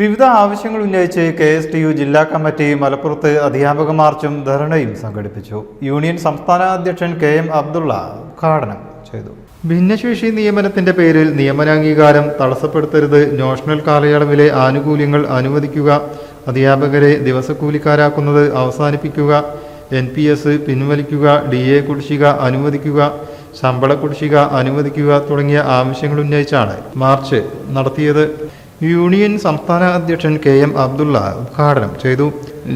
വിവിധ ആവശ്യങ്ങൾ ഉന്നയിച്ച് കെ എസ് ടി യു ജില്ലാ കമ്മിറ്റി മലപ്പുറത്ത് അധ്യാപക മാർച്ചും ധർണയും സംഘടിപ്പിച്ചു. യൂണിയൻ സംസ്ഥാന അധ്യക്ഷൻ കെ എം അബ്ദുള്ള ഉദ്ഘാടനം ചെയ്തു. ഭിന്നശേഷി നിയമനത്തിന്റെ പേരിൽ നിയമനാംഗീകാരം തടസ്സപ്പെടുത്തരുത് നോഷണൽ കാലയളവിലെ ആനുകൂല്യങ്ങൾ അനുവദിക്കുക അധ്യാപകരെ ദിവസക്കൂലിക്കാരാക്കുന്നത് അവസാനിപ്പിക്കുക എൻ പി എസ് പിൻവലിക്കുക ഡി എ കുടിശ്ശിക അനുവദിക്കുക ശമ്പള കുടിശ്ശിക അനുവദിക്കുക തുടങ്ങിയ ആവശ്യങ്ങൾ ഉന്നയിച്ചാണ് മാർച്ച് നടത്തിയത്. യൂണിയൻ സംസ്ഥാന അധ്യക്ഷൻ കെ എം അബ്ദുള്ള ഉദ്ഘാടനം ചെയ്തു.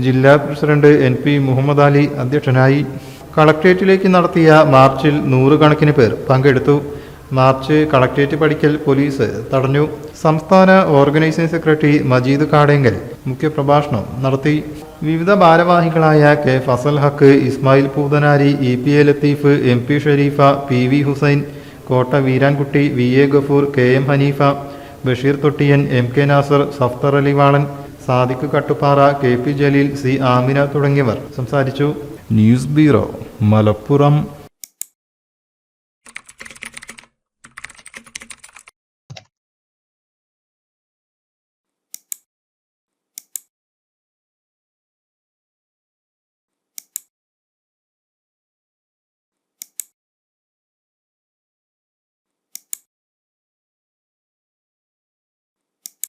ജില്ലാ president N P Muhammad Ali അധ്യക്ഷനായി കളക്ട്രേറ്റിലേക്ക് നടത്തിയ മാർച്ചിൽ നൂറുകണക്കിന് പേർ പങ്കെടുത്തു. മാർച്ച് കളക്ട്രേറ്റ് പഠിക്കൽ പോലീസ് തടഞ്ഞു. സംസ്ഥാന ഓർഗനൈസിംഗ് സെക്രട്ടറി മജീദ് കാടേങ്കൽ മുഖ്യപ്രഭാഷണം നടത്തി. വിവിധ ഭാരവാഹികളായ K Fazal Haq Ismail Poothanari E P A Latheef M P Shareefa P V Hussain Kotta Veerankutty V A Gafoor K M Haneefa Basheer Thottiyan M K Nasar Safthar Ali Valan Sadiq Kattuppara K P Jaleel C Amina തുടങ്ങിയവർ സംസാരിച്ചു. News bureau Malappuram.